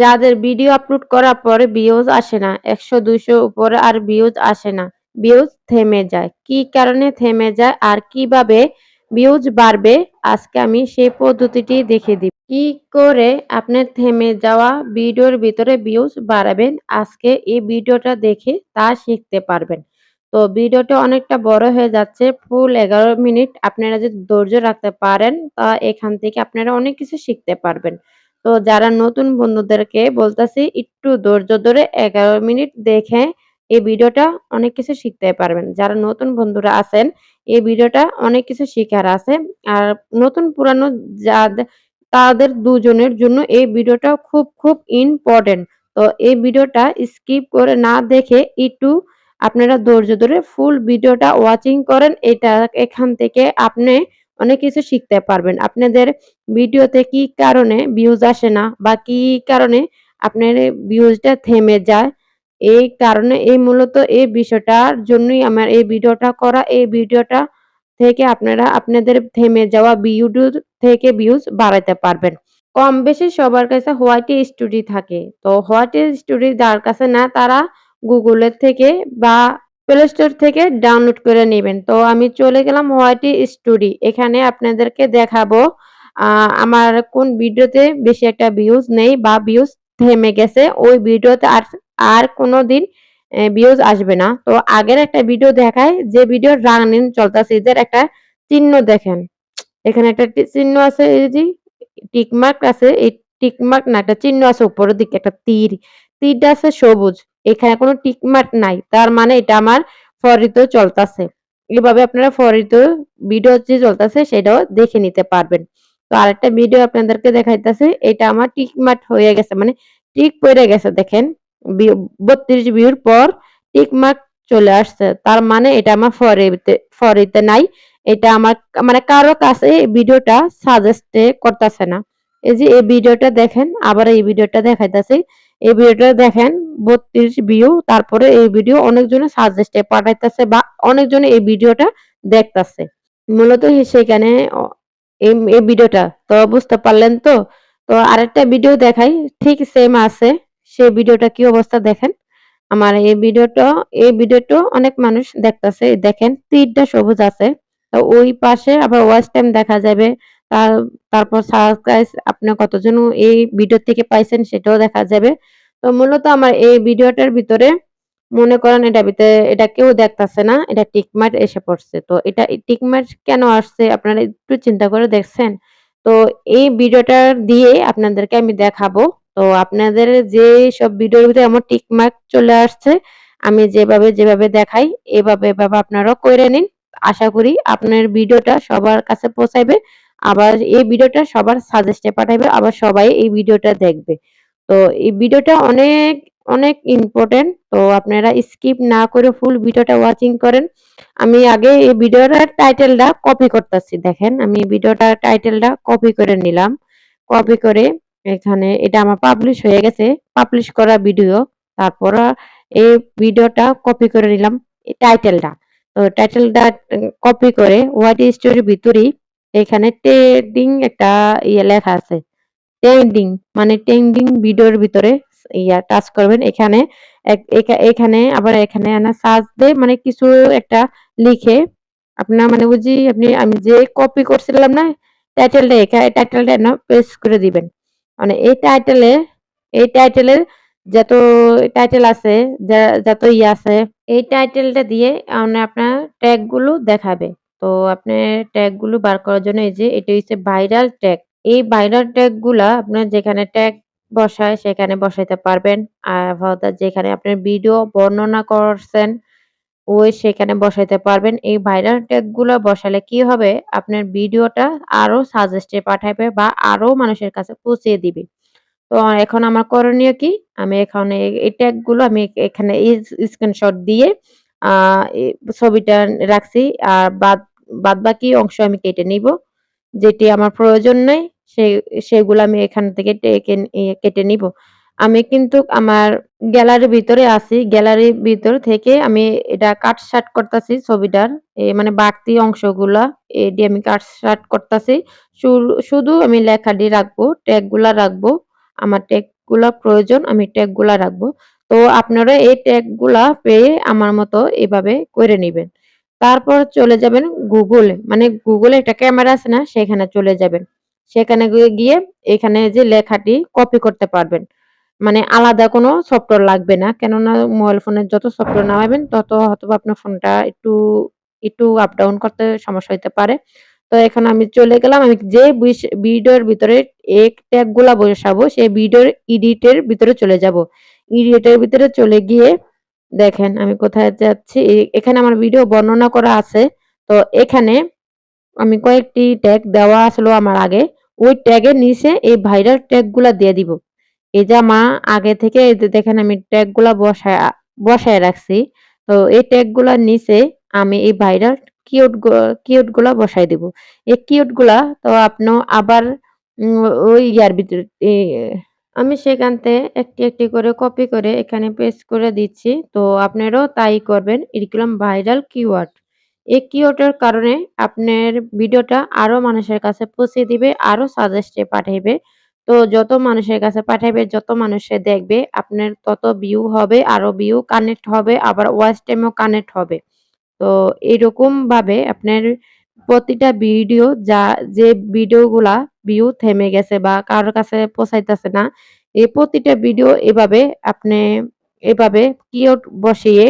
যাদের video upload করার পরে ভিউজ আসে না, একশো, দুইশো উপরে আর ভিউজ আসে না। ভিউজ থেমে যায়। কি কারণে থেমে যায় আর কীভাবে ভিউজ বাড়বে, আজকে আমি সেই পদ্ধতিটি দেখে দিব। কি করে আপনার থেমে যাওয়া ভিডিওর ভিতরে ভিউজ বাড়াবেন, আজকে এই ভিডিওটা দেখে তা শিখতে পারবেন। তো ভিডিওটা অনেকটা বড় হয়ে যাচ্ছে, ফুল এগারো মিনিট। আপনারা যদি ধৈর্য রাখতে পারেন, তা এখান থেকে আপনারা অনেক কিছু শিখতে পারবেন। তো যারা নতুন বন্ধুদেরকে বলতেছি, একটু ধৈর্য ধরে এগারো মিনিট দেখে এই ভিডিওটা অনেক কিছু শিখতে পারবেন। যারা নতুন বন্ধুরা আছেন, এই ভিডিওটা অনেক কিছু শিখার আছে। আর নতুন পুরানো যাদের তাদের দুজনের জন্য এই ভিডিওটা খুব খুব ইম্পর্টেন্ট তো এই ভিডিওটা স্কিপ করে না দেখে একটু আপনারা ধৈর্য ধরে ফুল ভিডিওটা ওয়াচিং করেন। এটা এখান থেকে আপনি অনেক কিছু শিখতে পারবেন। আপনাদের ভিডিওতে কি কারণে ভিউজ আসে না বা কি কারণে আপনার ভিউজটা থেমে যায়? এই কারণে এই মূলত এই বিষয়টার জন্যই আমার এই ভিডিওটা করা। এই ভিডিওটা থেকে আপনারা আপনাদের থেমে যাওয়া ভিডিও থেকে ভিউজ বাড়াতে পারবেন। কম বেশি সবার কাছে হোয়াইট স্টুডি থাকে। তো হোয়াইট স্টুডি যার কাছে না, তারা গুগলের থেকে বা প্লে স্টোর থেকে ডাউনলোড করে নেবেন। তো আমি চলে গেলাম হোয়াইটি স্টুডি এখানে আপনাদেরকে দেখাবো আমার কোন ভিডিওতে বেশি একটা ভিউজ নেই বা ভিউজ থেমে গেছে। ওই ভিডিওতে আর আর কোনো দিন ভিউজ আসবে না। তো আগের একটা ভিডিও দেখায়, যে ভিডিও রানিং চলতেছে, এদের একটা চিহ্ন দেখেন। এখানে একটা চিহ্ন আছে, এই যে টিকমার্ক আছে, এই টিকমার্ক না, একটা চিহ্ন আছে উপরের দিকে, একটা তীর। তীরটা আছে সবুজ। এখানে কোনো টিকমার্ক নাই। তার মানে এটা আমার ফরিত চলতেছে। এভাবে আপনারা ফরিত ভিডিও যে চলতেছে সেটাও দেখে নিতে পারবেন। তো আরেকটা ভিডিও আপনাদেরকে দেখাইতেছে, এটা আমার টিকমার্ক হয়ে গেছে মানে টিক পড়ে গেছে, দেখেন। বত্রিশ ভিউর পর টিকমার্ক চলে আসছে। তার মানে এটা আমার ফরিতে ফরিতে নাই। এটা আমার মানে কারও কাছে এই ভিডিওটা সাজেস্টে করতেছে না। এই যে এই ভিডিওটা দেখেন, আবার এই ভিডিওটা দেখাইতেছি। এই ভিডিওটা দেখেন, বত্রিশ ভিউ তারপরে এই ভিডিও অনেকজনে সাজেস্টে পাঠাইতেছে বা অনেকজনে এই ভিডিওটা দেখতেছে। মূলত সেখানে এই ভিডিওটা, তো বুঝতে পারলেন তো? তো আরেকটা ভিডিও দেখাই, ঠিক সেম আছে, সেই ভিডিওটা কি অবস্থা দেখেন? আমার এই ভিডিওটা এই ভিডিওটা অনেক মানুষ দেখতেছে, দেখেন তীরটা সবুজ আছে, তো ওই পাশে আবার ওয়াচ টাইম দেখা যাবে তার, তারপর সাবস্ক্রাইব আপনি কতজন এই ভিডিও থেকে পাইছেন সেটাও দেখা যাবে। তো মূলত আমার এই ভিডিওটার ভিতরে মনে করেন এটা ভিতরে, এটা কেউ দেখতাছে না, এটা টিকমার্ক এসে পড়ছে। তো এটা টিকমার্ক কেন আসছে আপনারা একটু চিন্তা করে দেখছেন? তো এই ভিডিওটা দিয়ে আপনাদেরকে আমি দেখাবো। তো আপনাদের যে সব ভিডিওর ভিতরে আমার টিকমার্ক চলে আসছে, আমি যেভাবে যেভাবে দেখাই, এভাবে এভাবে আপনারাও করে নিন। আশা করি আপনার ভিডিওটা সবার কাছে পৌঁছাইবে। আবার এই ভিডিওটা সবার সাজেস্টে পাঠাবে আবার সবাই এই ভিডিওটা দেখবে। তো এই ভিডিওটা অনেক অনেক ইম্পর্টেন্ট তো আপনারা স্কিপ না করে ফুল ভিডিওটা ওয়াচিং করেন। আমি আগে এই ভিডিওটার টাইটেলটা কপি করতেছি, দেখেন। আমি ভিডিওটার টাইটেলটা কপি করে নিলাম। কপি করে এখানে এটা আমার পাবলিশ হয়ে গেছে পাবলিশ করা ভিডিও তারপর এই ভিডিওটা কপি করে নিলাম টাইটেলটা তো টাইটেলটা কপি করে হোয়াইট স্টোরির ভিতরেই এখানে ট্রেডিং একটা ইয়ে লেখা আছে। ট্রেন্ডিং মানে ট্রেন্ডিং ভিডিওর ভিতরে ইয়া টাচ করবেন। এখানে এখানে আবার এখানে আনা সার্চ দিয়ে মানে কিছু একটা লিখে আপনার মানে বুঝি আপনি, আমি যে কপি করছিলাম না টাইটেলটা এখানে টাইটেলটা না পেস্ট করে দিবেন। মানে এই টাইটেলে এই টাইটেলের যত টাইটেল আছে যত ইয়ে আছে, এই টাইটেলটা দিয়ে আপনার ট্যাগগুলো দেখাবে। তো আপনি ট্যাগগুলো বার করার জন্য এই যে এটা হচ্ছে ভাইরাল ট্যাগ এই ভাইরাল ট্যাগগুলা আপনার যেখানে ট্যাগ বসায়, সেখানে বসাইতে পারবেন। আর যেখানে আপনার ভিডিও বর্ণনা করছেন, ওই সেখানে বসাইতে পারবেন। এই ভাইরাল ট্যাগগুলা বসালে কি হবে? আপনার ভিডিওটা আরও সাজেস্টে পাঠাবে বা আরও মানুষের কাছে পৌঁছিয়ে দিবে। তো এখন আমার করণীয় কি? আমি এখন এই- এই ট্যাগগুলো আমি এখানে স্ক্রিনশট দিয়ে ছবিটা রাখছি। আর বাদ বাদ বাকি অংশ আমি কেটে নিব। যেটি আমার প্রয়োজন নেই, সে, সেগুলো আমি এখান থেকে কেটে নিব। আমি কিন্তু আমার গ্যালারির ভিতরে আছি। গ্যালারির ভিতর থেকে আমি এটা কাট শার্ট করতেছি ছবিটার। মানে বাড়তি অংশগুলা এটি আমি কাট শার্ট করতেছি। শুধু আমি লেখাটি রাখব ট্যাগগুলা রাখব। আমার ট্যাগ ট্যাগগুলা প্রয়োজন, আমি ট্যাগগুলা রাখব। তো আপনারা এই ট্যাগগুলা পেয়ে আমার মতো এভাবে করে নেবেন তারপর চলে যাবেন গুগলে মানে গুগলে একটা ক্যামেরা আছে না সেখানে চলে যাবেন। সেখানে গিয়ে এখানে যে লেখাটি কপি করতে পারবেন। মানে আলাদা কোনো সফটওয়্যার লাগবে না। কেননা মোবাইল ফোনের যত সফটওয়্যার নামাবেন তত হয়তোবা আপনার ফোনটা একটু, একটু আপ ডাউন করতে সমস্যা হইতে পারে। তো এখন আমি চলে গেলাম। আমি যে ভিডিওর ভিতরে এই ট্যাগগুলা বসাবো সেই ভিডিওর এডিটের ভিতরে চলে যাব। এডিটের ভিতরে চলে গিয়ে দেখেন আমি কোথায় যাচ্ছি। এখানে আমার ভিডিও বর্ণনা করা আছে। তো এখানে আমি কয়েকটি ট্যাগ দেওয়া আসলো আমার আগে। ওই ট্যাগের নিচে এই ভাইরাল ট্যাগগুলা দিয়ে দিব। এই যে আমার আগে থেকে দেখেন আমি ট্যাগগুলা বসায়া, বসায় রাখছি। তো এই ট্যাগগুলার নিচে আমি এই ভাইরাল কিওয়ার্ড গ কিওয়ার্ডগুলা বসায় দিব। এই কিওয়ার্ডগুলা তো আপনিও আবার ওই ইয়ার ভিতরে আমি সেখান থেকে একটি, একটি করে কপি করে এখানে পেস্ট করে দিচ্ছি। তো আপনারাও তাই করবেন। এগুলাম ভাইরাল কিওয়ার্ড। এই কিওয়ার্ডের কারণে আপনার ভিডিওটা আরও মানুষের কাছে পৌঁছে দিবে, আরও সাজেস্টে পাঠাইবে। তো যত মানুষের কাছে পাঠাইবে, যত মানুষে দেখবে আপনার তত ভিউ হবে, আরও ভিউ কানেক্ট হবে, আবার ওয়াচ টাইমও কানেক্ট হবে। তো এরকমভাবে আপনার প্রতিটা ভিডিও যা যে ভিডিওগুলা ভিউ থেমে গেছে বা কারও কাছে পৌঁছাইতেছে না, এই প্রতিটা ভিডিও এভাবে আপনি এভাবে কিওয়ার্ড বসিয়ে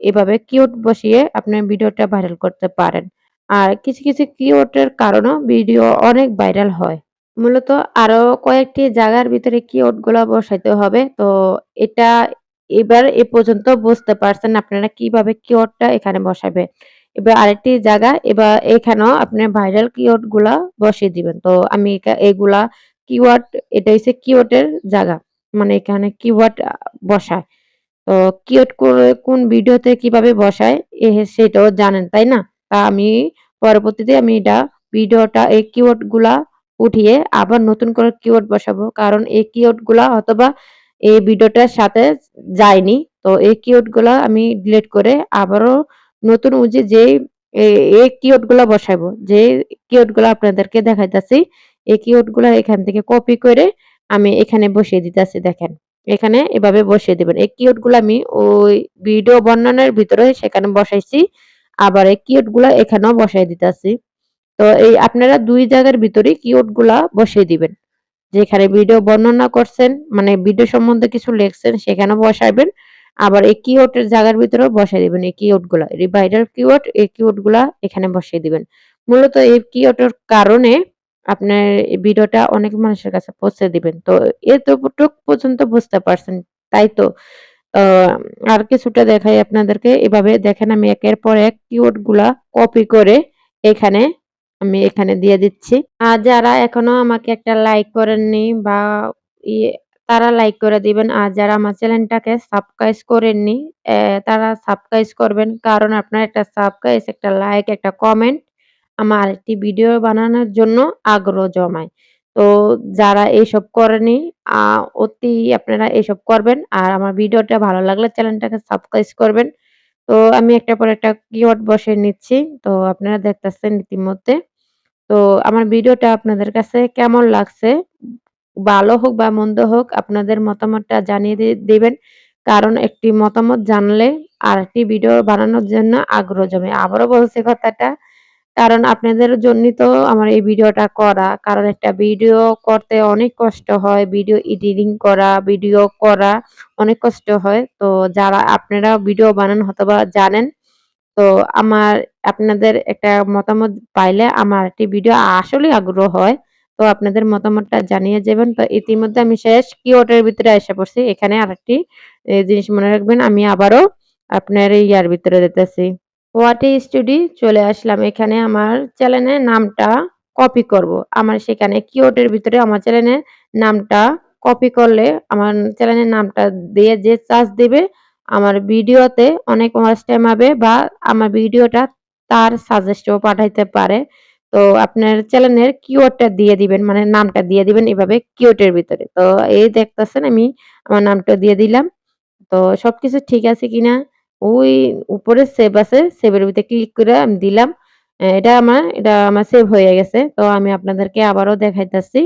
এভাবে কিওয়ার্ড বসিয়ে আপনার ভিডিওটা ভাইরাল করতে পারেন। আর কিছু, কিছু কিওয়ার্ডের কারণেও ভিডিও অনেক ভাইরাল হয়। মূলত আরও কয়েকটি জায়গার ভিতরে কিওয়ার্ডগুলা বসাইতে হবে। তো এটা এবার এ পর্যন্ত বুঝতে পারছেন আপনারা কীভাবে কিওয়ার্ডটা এখানে বসাবে। এবার আরেকটি জায়গা এবার এখানেও আপনার ভাইরাল কিওয়ার্ডগুলা বসিয়ে দিবেন। তো আমি এগুলা কিওয়ার্ড এটা হইছে কিওয়ার্ডের জায়গা। মানে এখানে কিওয়ার্ড বসায়। তো কিওয়ার্ড কোন ভিডিওতে কীভাবে বসায় এ সেটাও জানেন, তাই না? তা আমি পরবর্তীতে আমি এটা ভিডিওটা এই কিওয়ার্ডগুলা উঠিয়ে আবার নতুন করে কিওয়ার্ড বসাবো। কারণ এই কিওয়ার্ডগুলা হয়তোবা এই ভিডিওটার সাথে যায়নি। তো এই কিওয়ার্ডগুলা আমি ডিলিট করে আবারও নতুন যেই এ এই কিওয়ার্ডগুলা বসাবো। যে কিওয়ার্ডগুলা আপনাদেরকে দেখাইতাছি, এই কিওয়ার্ডগুলা এখান থেকে কপি করে আমি এখানে বসিয়ে দিতেছি দেখেন। এখানে এভাবে বসিয়ে দিবেন। এই কিওয়ার্ডগুলা আমি ওই ভিডিও বর্ণনার ভিতরে সেখানে বসাইছি। আবার এই কিওয়ার্ডগুলা এখানেও বসায় দিতেছি। তো এই আপনারা দুই জায়গার ভিতরেই কিওয়ার্ডগুলা বসিয়ে দিবেন। যেখানে ভিডিও বর্ণনা করছেন, মানে ভিডিও সম্বন্ধে কিছু লিখছেন সেখানে বসাইবেন। আবার এই কিওয়ার্ডের জায়গার ভিতরেও বসায় দিবেন এই কিওয়ার্ডগুলা। ভাইরাল কিওয়ার্ড এই কিওয়ার্ডগুলা এখানে বসিয়ে দিবেন। মূলত এই কিওয়ার্ডের কারণে আপনার ভিডিওটা অনেক মানুষের কাছে পৌঁছে দিবেন। তো এতটুক পর্যন্ত বুঝতে পারছেন, তাই তো? আর কিছুটা দেখাই আপনাদেরকে। এভাবে দেখেন আমি একের পর এক কিওয়ার্ডগুলা কপি করে এখানে আমি এখানে দিয়ে দিচ্ছি। আর যারা এখনও আমাকে একটা লাইক করেননি বা ইয়ে তারা লাইক করে দিবেন। আর যারা আমার চ্যানেলটাকে সাবস্ক্রাইব করেননি তারা সাবস্ক্রাইব করবেন। কারণ আপনার একটা সাবস্ক্রাইব, একটা লাইক, একটা কমেন্ট আমার আরেকটি ভিডিও বানানোর জন্য আগ্রহ জমায়। তো যারা এসব করেনি অতি আপনারা এসব করবেন। আর আমার ভিডিওটা ভালো লাগলে চ্যানেলটাকে সাবস্ক্রাইব করবেন। তো আমি একটার পর একটা কিওয়ার্ড বসিয়ে নিচ্ছি। তো আপনারা দেখতেছেন ইতিমধ্যে। তো আমার ভিডিওটা আপনাদের কাছে কেমন লাগছে? ভালো হোক বা মন্দ হোক আপনাদের মতামতটা জানিয়ে দিবেন। কারণ একটি মতামত জানলে আরেকটি ভিডিও বানানোর জন্য আগ্রহ জমে। আবারও বলছি কথাটা। কারণ আপনাদের জন্যই তো আমার এই ভিডিওটা করা। কারণ একটা ভিডিও করতে অনেক কষ্ট হয়। ভিডিও এডিটিং করা, ভিডিও করা অনেক কষ্ট হয়। তো যারা আপনারা ভিডিও বানান হয়তোবা জানেন। তো আমার আপনাদের একটা মতামত পাইলে আমার একটি ভিডিও আসলেই আগ্রহ হয়। তো আপনাদের মতামতটা জানিয়ে যাবেন। তো ইতিমধ্যে আমি শেষ কিওয়ার্ডের ভিতরে আইসা পড়ছি। এখানে আরেকটি জিনিস মনে রাখবেন, আমি আবারও আপনার ইয়ার ভিতরে দিতেছি। ওয়াটি স্টুডি চলে আসলাম। এখানে আমার চ্যানেলের নামটা কপি করব। আমার সেখানে কিওয়ার্ডের ভিতরে আমার চ্যানেলের নামটা কপি করলে আমার চ্যানেলের নামটা দিয়ে যে চার্জ দিবে, আমার ভিডিওতে অনেক ওয়াচ টাইম হবে বা আমার ভিডিওটা তার সাজেস্টেও পাঠাইতে পারে। তো আপনার চ্যানেলের কিওয়ার্ডটা দিয়ে দিবেন মানে নামটা দিয়ে দিবেন এভাবে কিওয়ার্ডের ভিতরে। তো এই দেখতেছেন আমি আমার নামটা দিয়ে দিলাম। তো সবকিছু ঠিক আছে কিনা ওই উপরে সেভ আছে। সেভের ভিতরে ক্লিক করে আমি দিলাম। এটা আমার এটা আমার সেভ হয়ে গেছে। তো আমি আপনাদেরকে আবারও দেখাইতাছি।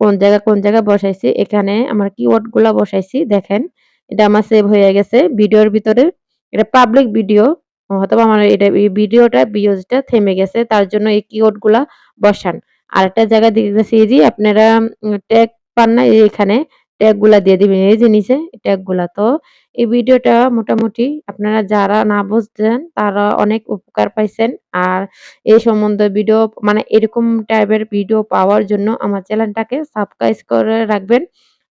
কোন জায়গায়, কোন জায়গায় বসাইছি এখানে আমার কিওয়ার্ডগুলা বসাইছি দেখেন। এটা আমার সেভ হয়ে গেছে ভিডিওর ভিতরে। এটা পাবলিক ভিডিও হয়তোবা আমার এটা ভিডিওটা ভিউজটা থেমে গেছে। তার জন্য এই কিওয়ার্ডগুলা বসান। আরেকটা জায়গায় দেখতেছি এই যে আপনারা ট্যাগ পান না এখানে ট্যাগগুলা দিয়ে দিবেন এই যে নিচে ট্যাগগুলা। তো এই ভিডিওটা মোটামুটি আপনারা যারা না বুঝতেন তারা অনেক উপকার পাইছেন। আর এই সম্বন্ধে ভিডিও মানে এরকম টাইপের ভিডিও পাওয়ার জন্য আমার চ্যানেলটাকে সাবস্ক্রাইব করে রাখবেন।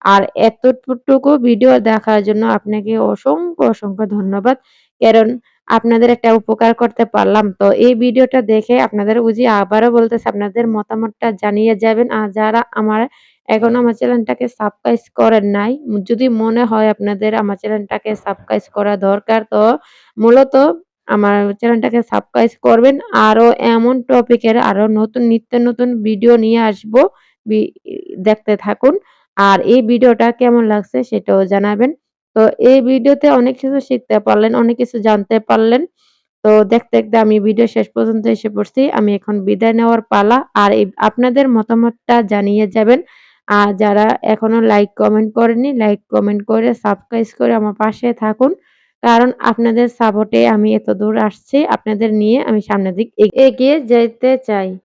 আর এতটুকু ভিডিও দেখার জন্য আপনাকে অসংখ্য, অসংখ্য ধন্যবাদ। কারণ আপনাদের একটা উপকার করতে পারলাম। তো এই ভিডিওটা দেখে আপনাদের বুঝি আবারও বলতেছে আপনাদের মতামতটা জানিয়ে যাবেন। আর যারা আমার এখনও আমার চ্যানেলটাকে সাবস্ক্রাইব করেন নাই, যদি মনে হয় আপনাদের আমার চ্যানেলটাকে সাবস্ক্রাইব করা দরকার তো মূলত আমার চ্যানেলটাকে সাবস্ক্রাইব করবেন। আরও এমন টপিকের আরও নতুন নিত্য নতুন ভিডিও নিয়ে আসব। দেখতে থাকুন। আর এই ভিডিওটা কেমন লাগছে সেটাও জানাবেন। তো এই ভিডিওতে অনেক কিছু শিখতে পারলেন, অনেক কিছু জানতে পারলেন। তো দেখতে, দেখতে আমি ভিডিও শেষ পর্যন্ত এসে পড়ছি। আমি এখন বিদায় নেওয়ার পালা। আর আপনাদের মতামতটা জানিয়ে যাবেন। আর যারা এখনও লাইক কমেন্ট করেনি লাইক কমেন্ট করে সাবস্ক্রাইব করে আমার পাশে থাকুন। কারণ আপনাদের সাপোর্টে আমি এত দূর আসছি। আপনাদের নিয়ে আমি সামনের দিক এগিয়ে যেতে চাই।